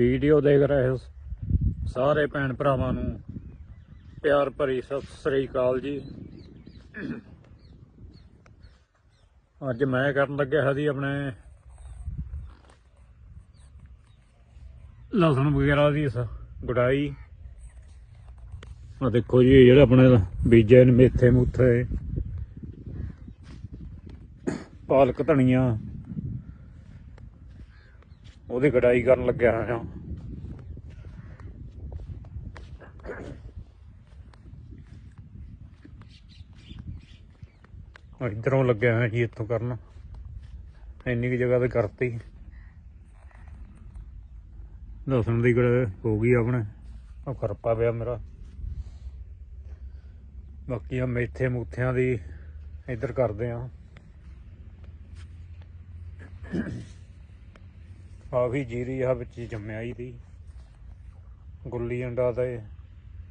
Video ਦੇਖ ਰਹੇ ਸਾਰੇ ਭੈਣ ਭਰਾਵਾਂ ਨੂੰ। ਪਿਆਰ ਭਰੀ ਸਤਿ ਸ੍ਰੀ ਅਕਾਲ ਜੀ। ਅੱਜ ਮੈਂ ਕਰਨ ਲੱਗਿਆ ਹਾਂ ਜੀ ਆਪਣੇ ਲਸਣ ਵਗੈਰਾ ਦੀ ਸ- ਗੁਡਾਈ। ਆ ਦੇਖੋ ਜੀ, ਇਹ ਜਿਹੜੇ ਆਪਣੇ ਬੀਜੇ ਨੇ ਮੇਥੇ ਮੂਥੇ, ਪਾਲਕ ਧਨੀਆ। ਉਹਦੀ ਗੜਾਈ ਕਰਨ ਲੱਗਿਆ ਹਾਂ ਇਧਰੋਂ ਲੱਗਿਆ ਹੋਇਆ ਜੀ, ਇੱਥੋਂ ਕਰਨ। ਇੰਨੀ ਕੁ ਜਗ੍ਹਾ ਤੇ ਕਰਤੀ। ਲਸਣ ਦੀ ਗੜ ਹੋ ਗਈ ਆਪਣੇ। ਉਹ ਖਰਪਾ ਪਿਆ ਮੇਰਾ। ਬਾਕੀ ਆ ਮੇਥੇ ਮੂਥਿਆਂ ਦੀ ਇੱਧਰ ਕਰਦੇ ਆ। ਕਾਫੀ ਜੀਰੀ ਆ ਵਿੱਚ ਜੰਮਿਆ ਹੀ ਦੀ ਗੁੱਲੀ ਅੰਡਾ ਤੇ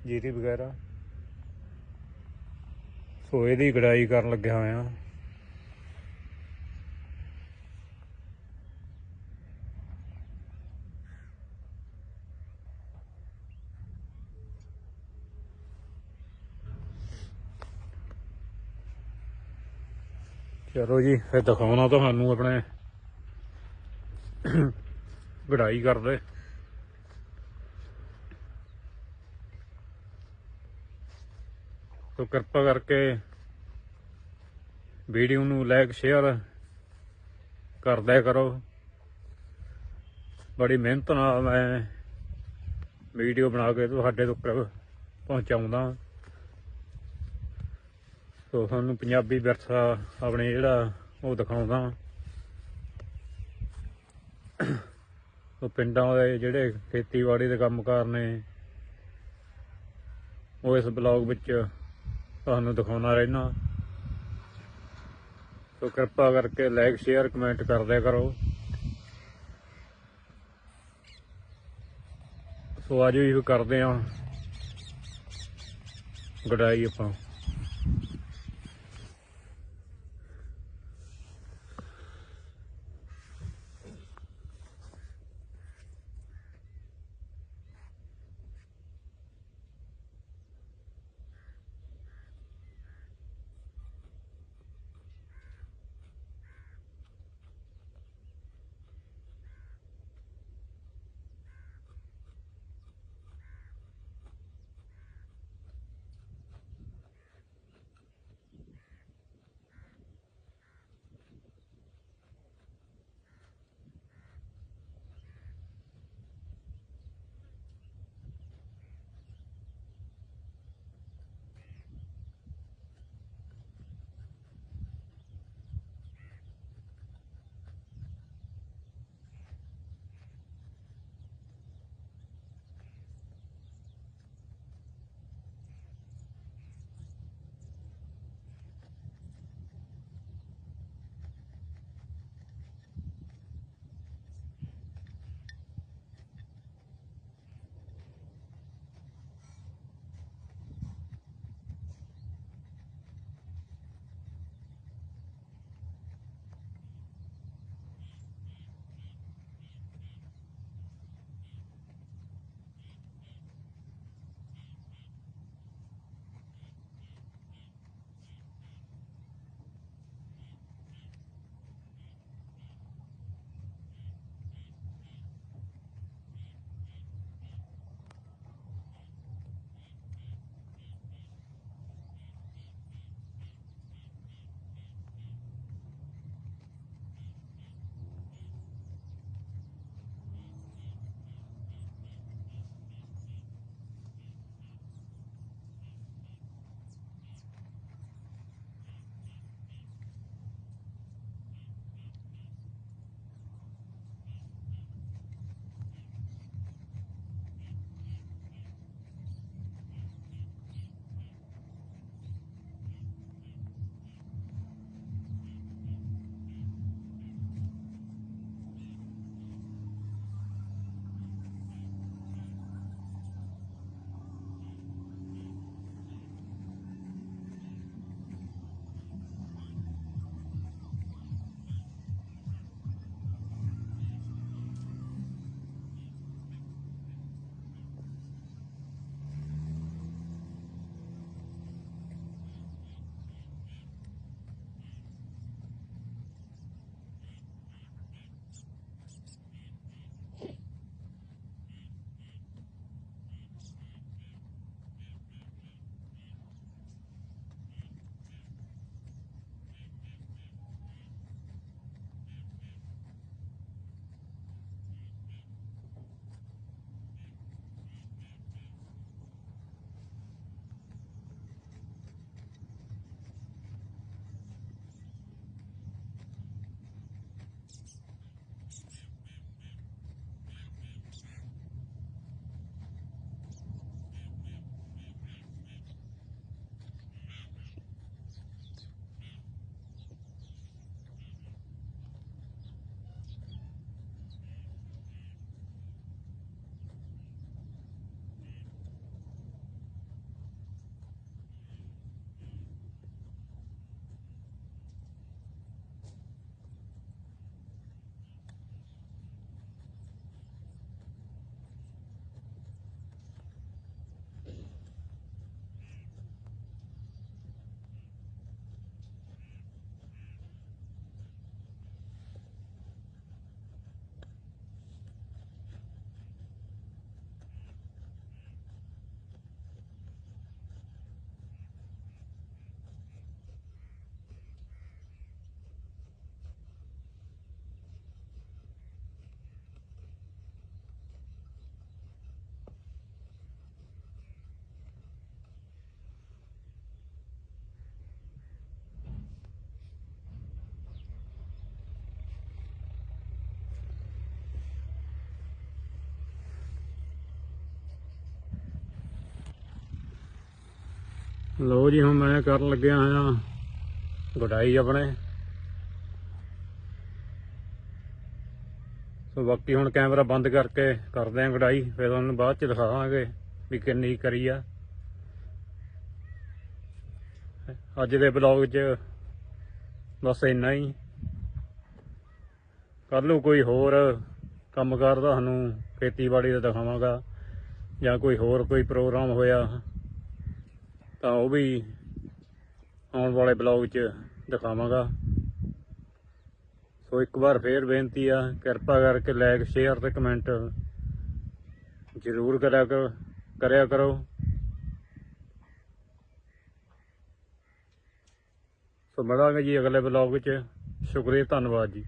ਜੀਰੀ ਵਗੈਰਾ। ਸੋ ਇਹਦੀ ਗੜਾਈ ਕਰਨ ਲੱਗਿਆ ਹੋਇਆ। ਚਲੋ ਜੀ, ਫਿਰ ਦਿਖਾਉਣਾ ਤੁਹਾਨੂੰ ਆਪਣੇ ਗੜਾਈ ਕਰਦੇ। ਤੋ ਕਿਰਪਾ ਕਰਕੇ ਵੀਡੀਓ ਨੂੰ ਲਾਈਕ ਸ਼ੇਅਰ ਕਰਦਿਆ ਕਰੋ। ਬੜੀ ਮਿਹਨਤ ਨਾਲ ਮੈਂ ਵੀਡੀਓ ਬਣਾ ਕੇ ਤੁਹਾਡੇ ਤੱਕ ਪਹੁੰਚਾਉਂਦਾ। ਸੋ ਤੁਹਾਨੂੰ ਪੰਜਾਬੀ ਵਿਰਸਾ ਆਪਣੇ ਜਿਹੜਾ ਉਹ ਦਿਖਾਉਂਦਾ। ਉਹ ਪਿੰਡਾਂ ਦੇ ਜਿਹੜੇ ਖੇਤੀਬਾੜੀ ਦੇ ਕੰਮਕਾਰ ਨੇ, ਉਹ ਇਸ ਬਲੌਗ ਵਿੱਚ ਤੁਹਾਨੂੰ ਦਿਖਾਉਣਾ ਰਹਿਣਾ। ਸੋ ਕਿਰਪਾ ਕਰਕੇ ਲਾਈਕ ਸ਼ੇਅਰ ਕਮੈਂਟ ਕਰਦਿਆ ਕਰੋ। ਸੋ ਅੱਜ ਵੀ ਕਰਦੇ ਆ ਗੜਾਈ ਆਪਾਂ। ਲੋ ਜੀ, ਹੁਣ ਮੈਂ ਕਰਨ ਲੱਗਿਆ ਆ ਗੁਡਾਈ ਆਪਣੇ। ਸੋ ਬਾਕੀ ਹੁਣ ਕੈਮਰਾ ਬੰਦ ਕਰਕੇ ਕਰਦੇ ਆਂ ਗੁਡਾਈ ਫਿਰ ਤੁਹਾਨੂੰ ਬਾਅਦ ਚ ਦਿਖਾਵਾਂਗੇ ਵੀ ਕਿੰਨੀ ਕਰੀ ਆ। ਅੱਜ ਦੇ ਬਲੌਗ 'ਚ ਬਸ ਇੰਨਾ ਹੀ। ਕੱਲ ਨੂੰ ਕੋਈ ਹੋਰ ਕੰਮ ਕਰਦਾ ਤੁਹਾਨੂੰ ਖੇਤੀਬਾੜੀ ਦਾ ਦਿਖਾਵਾਂਗਾ, ਜਾਂ ਕੋਈ ਹੋਰ ਕੋਈ ਪ੍ਰੋਗਰਾਮ ਹੋਇਆ। ਤਾਂ ਉਹ ਵੀ ਆਉਣ ਵਾਲੇ ਬਲੌਗ 'ਚ ਦਿਖਾਵਾਂਗਾ। ਸੋ ਇੱਕ ਵਾਰ ਫੇਰ ਬੇਨਤੀ ਆ, ਕਿਰਪਾ ਕਰਕੇ ਲਾਈਕ ਸ਼ੇਅਰ ਤੇ ਕਮੈਂਟ ਜ਼ਰੂਰ ਕਰਿਆ ਕਰੋ ਕਰਿਆ ਕਰੋ। ਸੋ ਮਿਲਾਂਗੇ ਜੀ ਅਗਲੇ ਬਲੌਗ 'ਚ। ਸ਼ੁਕਰੀਆ, ਧੰਨਵਾਦ ਜੀ।